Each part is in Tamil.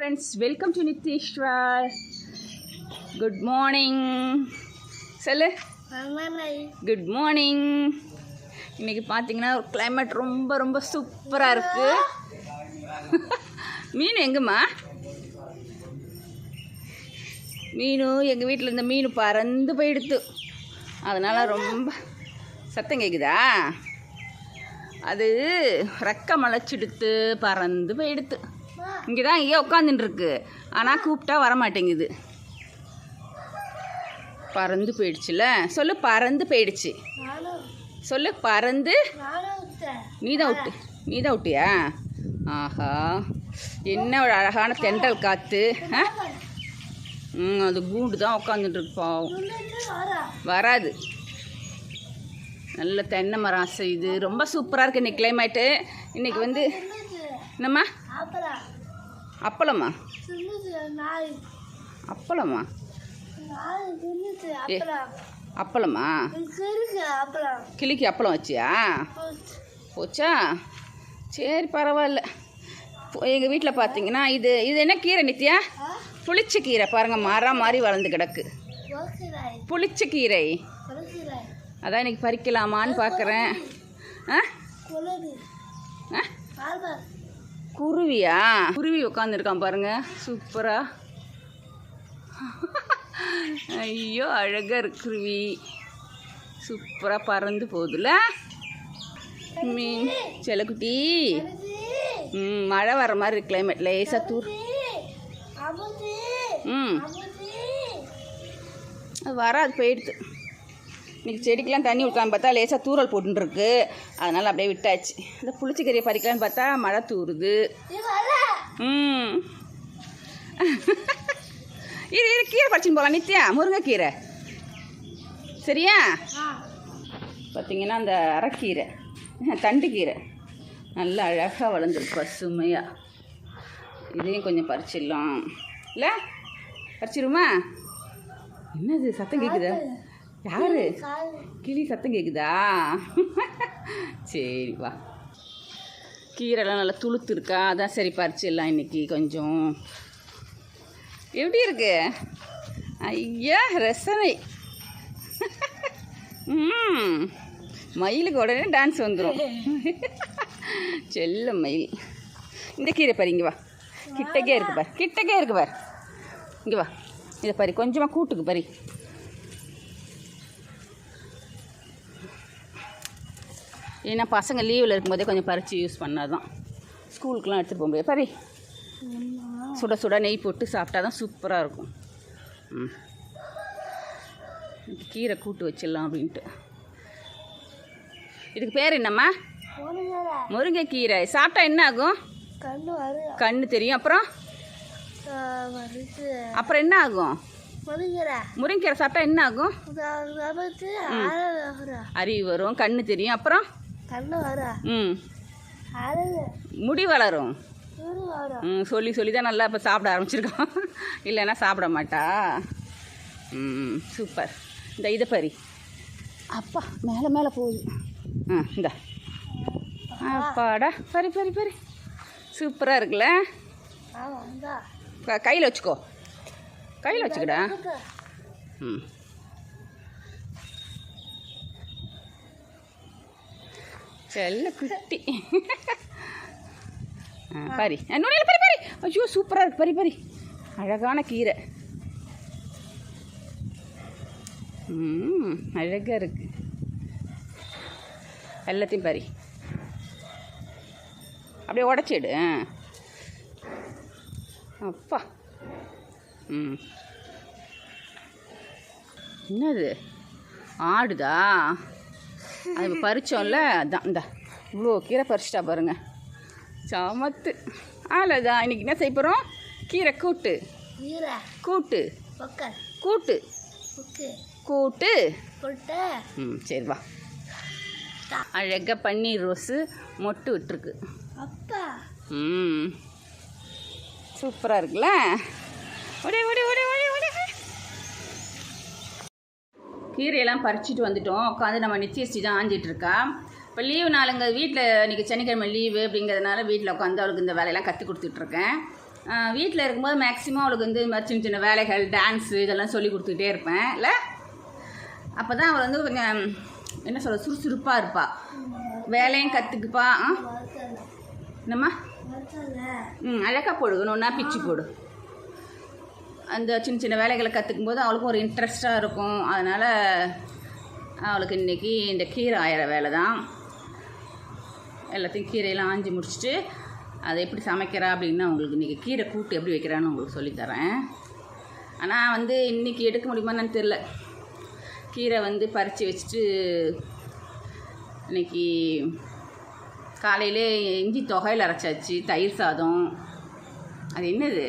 Friends welcome to Nitheeswar good morning சொல்லு குட் மார்னிங் இன்னைக்கு பார்த்தீங்கன்னா ஒரு climate ரொம்ப ரொம்ப சூப்பராக இருக்குது மீன் எங்கம்மா? மீன் எங்கள் வீட்டில் இருந்த மீன் பறந்து போயிடுத்து. அதனால் ரொம்ப சத்தம் கேட்குதா அது ரெக்க முளைச்சிடுத்து பறந்து போயிடுத்து. இங்கே தான் இங்கே உட்காந்துட்டுருக்கு ஆனால் கூப்பிட்டா வர மாட்டேங்குது பறந்து போயிடுச்சுல? சொல்லு பறந்து போயிடுச்சு. சொல்லு பறந்து. நீ தான் விட்டு நீ தான் விட்டியா? ஆஹா. என்ன ஒரு அழகான தென்றல் காற்று ஆ? ம் அது கூண்டு தான் உட்காந்துட்டு பாவம். வராது. நல்ல தென்னை மரம் இது ரொம்ப சூப்பராக இருக்குது இன்னைக்கு கிளைமேட்டு இன்னைக்கு வந்து என்னம்மா? அப்பளமா? அப்பளமா? அப்பளமா. கிளிக்கு அப்பளம். வச்சியா? போச்சா. சரி பரவாயில்ல. எங்கள் வீட்டில் பார்த்தீங்கன்னா இது இது என்ன கீரை நித்யா? புளிச்ச கீரை. பாருங்கள் மரம் மாதிரி வளர்ந்து கிடக்கு. புளிச்ச கீரை. அதான் இன்னைக்கு பறிக்கலாமான்னு பார்க்குறேன் ஆ? ஆ? குருவியா? குருவி உட்காந்துருக்கான் பாருங்க. சூப்பரா. ஐயோ அழகா இருக்கு குருவி. சூப்பராக பறந்து போகுதுல. மீன் செல்லக்குட்டி ம் மழை வர மாதிரி இருக்கு கிளைமேட் லேசாக தூர். ம். அது வராது போயிடுது. இன்றைக்கி செடிக்கெலாம் தண்ணி ஊற்றான்னு பார்த்தா லேசாக தூறல் போட்டுருக்கு அதனால் அப்படியே விட்டாச்சு. இந்த புளிச்சக்கறியை பறிக்கலான்னு பார்த்தா மழை தூறுது ம். இரு இரு கீரை பறிச்சுன்னு போகலாம் நித்யா முருங்கைக்கீரை. சரியா? பார்த்தீங்கன்னா அந்த அரைக்கீரை தண்டுக்கீரை. நல்லா அழகாக வளர்ந்துருக்கு பசுமையாக இதையும் கொஞ்சம் பறிச்சிடலாம். இல்லை? பறிச்சிருமா என்னது சத்தம் கேட்குதா யாரு? கிளி சத்தம் கேட்குதா சரி வா. கீரைலாம் நல்லா துளுத்து இருக்கா அதான் சரி பறிச்சிடலாம் இன்னைக்கு கொஞ்சம். எப்படி இருக்கு? ஐயா ரசனை. ம். மயிலுக்கு உடனே டான்ஸ் வந்துடும் செல்ல மயில். இந்த கீரை பாரு இங்கே வா. கிட்டக்கே இருக்கு பார். கிட்டக்கே இருக்கு பார். இங்கே வா. இதை பாரு கொஞ்சமாக கூட்டுக்கு பாரு. ஏன்னா பசங்க லீவில் இருக்கும்போதே கொஞ்சம் பறித்து யூஸ் பண்ணாதான். ஸ்கூலுக்குலாம் எடுத்துகிட்டு போக முடியாது பாரு சுட சுட நெய் போட்டு சாப்பிட்டா தான் சூப்பராக இருக்கும். ம். கீரை கூட்டு வச்சிடலாம் அப்படின்ட்டு. இதுக்கு பேர் என்னம்மா? முருங்கைக்கீரை. சாப்பிட்டா என்ன ஆகும்? கண்ணு தெரியும். அப்புறம்? அப்புறம் என்ன ஆகும்? முருங்கைக்கீரை. சாப்பிட்டா என்ன ஆகும்? அறிவு வரும் கண்ணு தெரியும். அப்புறம்? ம். முடி வளரும். ம் சொல்லி சொல்லி தான் நல்லா இப்போ சாப்பிட ஆரம்பிச்சிருக்கோம். இல்லைன்னா சாப்பிட மாட்டா. ம் சூப்பர். இந்த இதை பறி. அப்பா மேலே மேலே போகுது. ஆ இந்த. அப்பாடா பறி பறி பறி. சூப்பராக இருக்குல்ல? கையில் வச்சுக்கோ. கையில் வச்சுக்கடா. ம். செல்ல குட்டி. ஆ, பரி. ஆ, பரி பரி. ஐயோ சூப்பராக இருக்கு. பரி பரி. அழகான கீரை. ம் அழகாக இருக்கு. எல்லாத்தையும் பரி. அப்படியே உடச்சிடு ஆ. அப்பா. ம். என்னது? ஆடுதா? அது பறிச்சோம்ல அதான் இந்த. இவ்வளோ கீரை பறிச்சிட்டா பாருங்க. சமத்து. அவ்வளோதான் இன்னைக்கு என்ன செய்ய போகிறோம் கீரை கூட்டு. கூட்டு. கூட்டு. கூட்டு. கொட்ட ம் சரி வா. அழகாக பன்னீர் ரோஸு மொட்டு விட்டுருக்கு. அப்பா. ம். சூப்பராக இருக்குல்ல? ஒடே ஒடே கீரையெல்லாம் பறிச்சிட்டு வந்துட்டோம். உட்காந்து நம்ம நிச்சயஸ்டி தான் ஆஞ்சிட்டு இருக்கா இப்போ லீவு நாளுங்க வீட்டில் இன்றைக்கி சனிக்கிழமை லீவு அப்படிங்கிறதுனால வீட்டில் உட்காந்து அவளுக்கு இந்த வேலையெல்லாம் கற்றுக் கொடுத்துட்ருக்கேன். வீட்டில் இருக்கும்போது மேக்ஸிமம் அவளுக்கு வந்து இந்த மாதிரி சின்ன சின்ன வேலைகள் டான்ஸு இதெல்லாம் சொல்லி கொடுத்துக்கிட்டே இருப்பேன். இல்லை? அப்போ தான் அவள் வந்து கொஞ்சம் என்ன சொல்ற சுறுசுறுப்பாக இருப்பாள் வேலையும் கற்றுக்குப்பா ஆ? என்னம்மா? ம் அழகாக போடு ஒன்றா பிச்சு போடு. அந்த சின்ன சின்ன வேலைகளை கற்றுக்கும் போது அவளுக்கும் ஒரு இன்ட்ரெஸ்டாக இருக்கும். அதனால் அவளுக்கு இன்றைக்கி இந்த கீரை ஆயிர வேலை தான். எல்லாத்தையும் கீரையெல்லாம் ஆஞ்சி முடிச்சுட்டு அதை எப்படி சமைக்கிறா அப்படின்னு உங்களுக்கு இன்றைக்கி கீரை கூட்டு எப்படி வைக்கிறான்னு உங்களுக்கு சொல்லித்தரேன் ஆனால் வந்து இன்றைக்கி எடுக்க முடியுமான்னு தெரில கீரை வந்து பறித்து வச்சுட்டு இன்னைக்கு காலையிலே இஞ்சி தொகையில் அரைச்சாச்சு தயிர் சாதம். அது என்னது?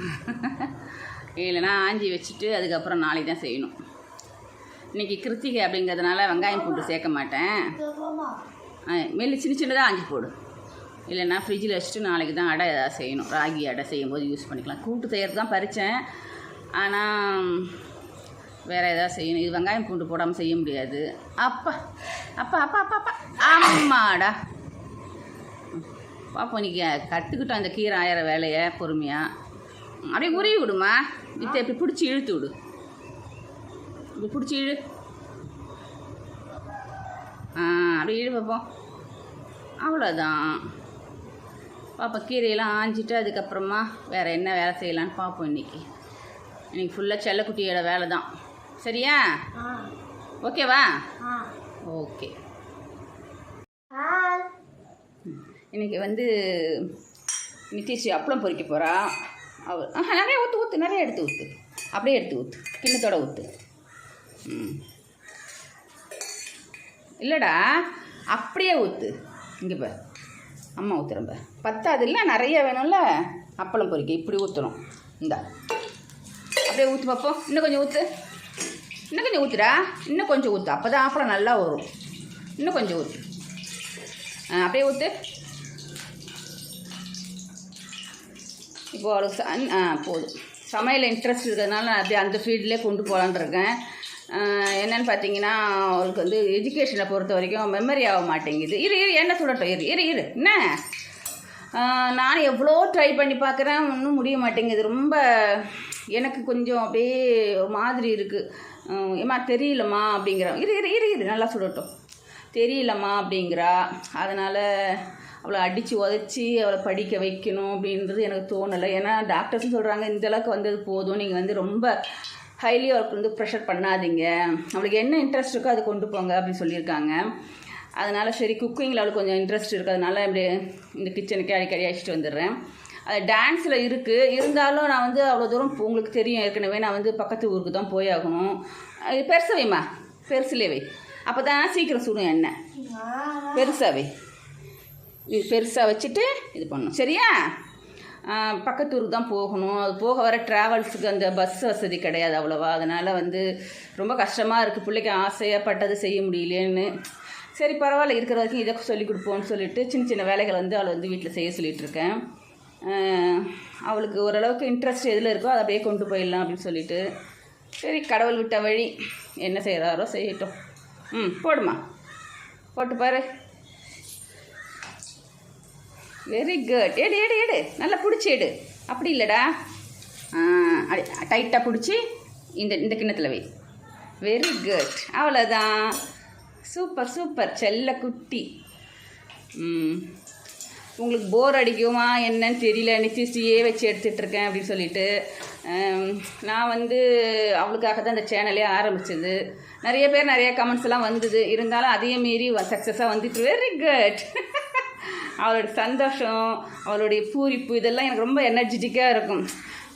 இல்லைன்னா ஆஞ்சி வச்சுட்டு அதுக்கப்புறம் நாளைக்கு தான் செய்யணும். இன்றைக்கி கிருத்திகை அப்படிங்கிறதுனால வெங்காயம் பூண்டு சேர்க்க மாட்டேன். மெல்லி சின்ன சின்னதாக ஆஞ்சி போடு. இல்லைன்னா ஃப்ரிட்ஜில் வச்சுட்டு நாளைக்கு தான் அடை ஏதாவது செய்யணும். ராகி அடை செய்யும்போது யூஸ் பண்ணிக்கலாம். கூட்டு செய்கிறது தான் பறித்தேன் ஆனால் வேறு ஏதாவது செய்யணும். இது வெங்காயம் பூண்டு போடாமல் செய்ய முடியாது. அப்பா அப்பா அப்பா அப்பா அப்பா. ஆமாடா பார்ப்போம் இன்னைக்கு கற்றுக்கிட்டோம் அந்த கீரை ஆயிர வேலையை பொறுமையாக அப்படியே உருவி விடுமா? இத்தை இப்படி பிடிச்சி இழுத்து விடு. இப்படி பிடிச்சி இழு. ஆ அப்படியே இழு பார்ப்போம் அவ்வளோதான் பாப்பா கீரையெல்லாம் ஆஞ்சிட்டு அதுக்கப்புறமா வேறு என்ன வேலை செய்யலான்னு பார்ப்போம் இன்றைக்கி இன்னைக்கு ஃபுல்லாக செல்லக்குட்டியோட வேலை தான் சரியா ஓகேவா ஓகே ஹாய் இன்னைக்கு வந்து நிதிஷ் அப்பளம் பொரிக்க போகிறா ஆஹா நிறைய ஊற்று ஊற்று நிறைய எடுத்து ஊற்று அப்படியே எடுத்து ஊற்று கிண்ணத்தோட ஊற்று ம். இல்லைடா அப்படியே ஊற்று இங்கே பார். அம்மா ஊற்றுறேன் பார். பத்தாது இல்லை நிறைய வேணும்ல? அப்பளம் பொரிக்க இப்படி ஊற்றணும் இந்தா. அப்படியே ஊற்று பார்ப்போம் இன்னும் கொஞ்சம் ஊற்று இன்னும் கொஞ்சம் ஊற்றுடா இன்னும் கொஞ்சம் ஊற்று அப்போ தான் அப்பளம் நல்லா வரும். இன்னும் கொஞ்சம் ஊற்று ஆ அப்படியே ஊற்று இப்போ அவளுக்கு ஆ போதும் சமையல் இன்ட்ரெஸ்ட் இருக்கிறதுனால நான் அப்படியே அந்த ஃபீல்ட்லேயே கொண்டு போகலான்னு இருக்கேன். என்னன்னு பார்த்தீங்கன்னா அவளுக்கு வந்து எஜுகேஷனை பொறுத்த வரைக்கும் மெமரி ஆக மாட்டேங்குது. இரு இரு என்ன சொல்லட்டும்? இரு இரு இரு. என்ன? நான் எவ்வளோ ட்ரை பண்ணி பார்க்குறேன் ஒன்றும் முடிய மாட்டேங்குது. ரொம்ப எனக்கு கொஞ்சம் அப்படியே ஒரு மாதிரி இருக்குது ஏம்மா தெரியலம்மா அப்படிங்கிறோம் இரு இரு இரு இரு. நல்லா சொல்லட்டும். தெரியலம்மா அப்படிங்கிறா. அதனால் அவளை அடித்து உதச்சி அவளை படிக்க வைக்கணும் அப்படின்றது எனக்கு தோணலை. ஏன்னா டாக்டர்ஸும் சொல்கிறாங்க இந்த அளவுக்கு வந்தது போதும். நீங்கள் வந்து ரொம்ப ஹைலி அவளுக்கு வந்து ப்ரெஷர் பண்ணாதீங்க. அவளுக்கு என்ன இன்ட்ரெஸ்ட் இருக்கோ அது கொண்டு போங்க அப்படின்னு சொல்லியிருக்காங்க. அதனால் சரி குக்கிங்கில் அவளுக்கு கொஞ்சம் இன்ட்ரெஸ்ட் இருக்கிறதுனால இப்படி இந்த கிச்சனுக்கே அடிக்கடி அழைச்சிட்டு வந்துடுறேன். அது டான்ஸில் இருக்குது இருந்தாலும் நான் வந்து அவ்வளோ தூரம் இப்போ உங்களுக்கு தெரியும். ஏற்கனவே நான் வந்து பக்கத்து ஊருக்கு தான் போயாகணும். பெருசு வைம்மா. பெருசுலே வை. அப்போ தான் சீக்கிரம் சுடும் எண்ணெய். பெருசாகவே இது பெருசாக வச்சுட்டு இது பண்ணணும். சரியா? பக்கத்தூருக்கு பக்கத்து ஊருக்கு தான் போகணும். அது போக வர ட்ராவல்ஸுக்கு அந்த பஸ் வசதி கிடையாது அவ்வளோவா. அதனால் வந்து ரொம்ப கஷ்டமாக இருக்குது பிள்ளைக்கு ஆசையாக பட்டது செய்ய முடியலன்னு. சரி பரவாயில்ல. இருக்கிற வரைக்கும் இதை சொல்லி கொடுப்போம்னு சொல்லிட்டு சின்ன சின்ன வேலைகள் வந்து அவளை வந்து வீட்டில் செய்ய சொல்லிகிட்ருக்கேன் இருக்கேன். அவளுக்கு ஓரளவுக்கு இன்ட்ரெஸ்ட் எதில் இருக்கோ அதை அப்படியே கொண்டு போயிடலாம் அப்படின்னு சொல்லிட்டு. சரி கடவுள் விட்ட வழி என்ன செய்கிறாரோ செய்யட்டும். ம் போடுமா. போட்டு பாரு. வெரி குட் எடு எடு எடு. நல்லா பிடிச்சி எடு. அப்படி இல்லைடா. அப்படி டைட்டாக பிடிச்சி இந்த இந்த கிண்ணத்தில் வை. வெரி குட் அவ்வளோதான் சூப்பர் சூப்பர் செல்ல குட்டி. ம். உங்களுக்கு போர் அடிக்குமா என்னன்னு தெரியல. நித்திசியே வச்சு எடுத்துகிட்டு இருக்கேன் அப்படின்னு சொல்லிட்டு நான் வந்து அவளுக்காக தான் இந்த சேனலே ஆரம்பிச்சது. நிறைய பேர் நிறைய கமெண்ட்ஸ் எல்லாம் வந்தது. இருந்தாலும் அதையும் மீறி சக்ஸஸாக வந்துட்டு வெரி குட் அவளோட சந்தோஷம் அவளுடைய பூரிப்பு இதெல்லாம் எனக்கு ரொம்ப எனர்ஜெட்டிக்காக இருக்கும்.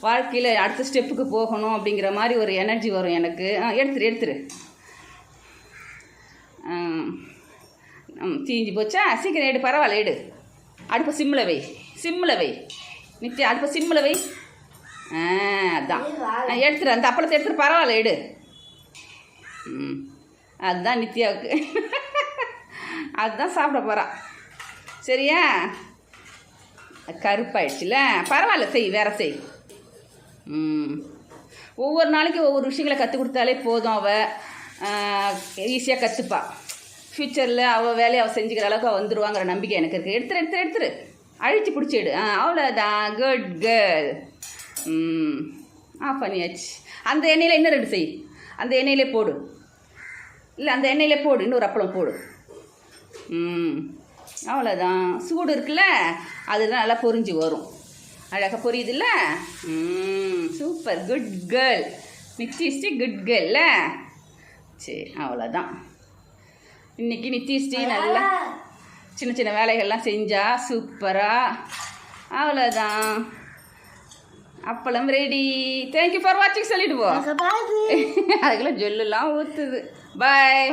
வாழ்க்கையில் அடுத்த ஸ்டெப்புக்கு போகணும் அப்படிங்கிற மாதிரி ஒரு எனர்ஜி வரும் எனக்கு. எடுத்துரு எடுத்துரு. தீஞ்சு போச்சா? சீக்கிரம் எடு பரவாயில்ல எடு. அடுப்பை சிம்மில் வை. சிம்மில் வை. நித்யா அடுப்பை சிம்மில் வை. ஆ அதான். எடுத்துரு அந்த அப்பளத்தை எடுத்துரு பரவாயில்ல எடு. ம் அதுதான் நித்யாவுக்கு. அதுதான் சாப்பிட போகிறான் சரியா? கருப்பாயிடுச்சுல. பரவாயில்ல செய் வேற செய். ம். ஒவ்வொரு நாளைக்கு ஒவ்வொரு விஷயங்களை கற்றுக் கொடுத்தாலே போதும் அவள் ஈஸியாக கற்றுப்பா ஃப்யூச்சரில் அவள் வேலையை அவள் செஞ்சுக்கிற அளவுக்கு அவள் வந்துடுவாங்கிற நம்பிக்கை எனக்கு இருக்குது எடுத்துரு எடுத்துரு எடுத்துரு. அழிச்சு பிடிச்சிடு ஆ அவ்வளோதான் குட் கேர்ள் ம். ஆஃப் பண்ணியாச்சு அந்த எண்ணெயில் இன்னும் ரெண்டு செய். அந்த எண்ணெயிலே போடு. இல்லை அந்த எண்ணெயிலே போடு. இன்னொரு அப்பளம் போடு. ம். அவ்வளோதான் சூடு இருக்குல்ல? அதுதான் நல்லா பொறிஞ்சு வரும். அழகாக புரியுதுல்ல? ம். Super good girl Nithisri good கேர்ல்ல சரி அவ்வளோதான் இன்னைக்கு நித்திஸ்ரீ நல்லா சின்ன சின்ன வேலைகள்லாம் செஞ்சா சூப்பராக அவ்வளோதான் அப்பளம் ரெடி தேங்க்யூ ஃபார் வாட்சிங் பாய். அதுக்குள்ள ஜொல்லுலாம் ஊற்றுது பாய்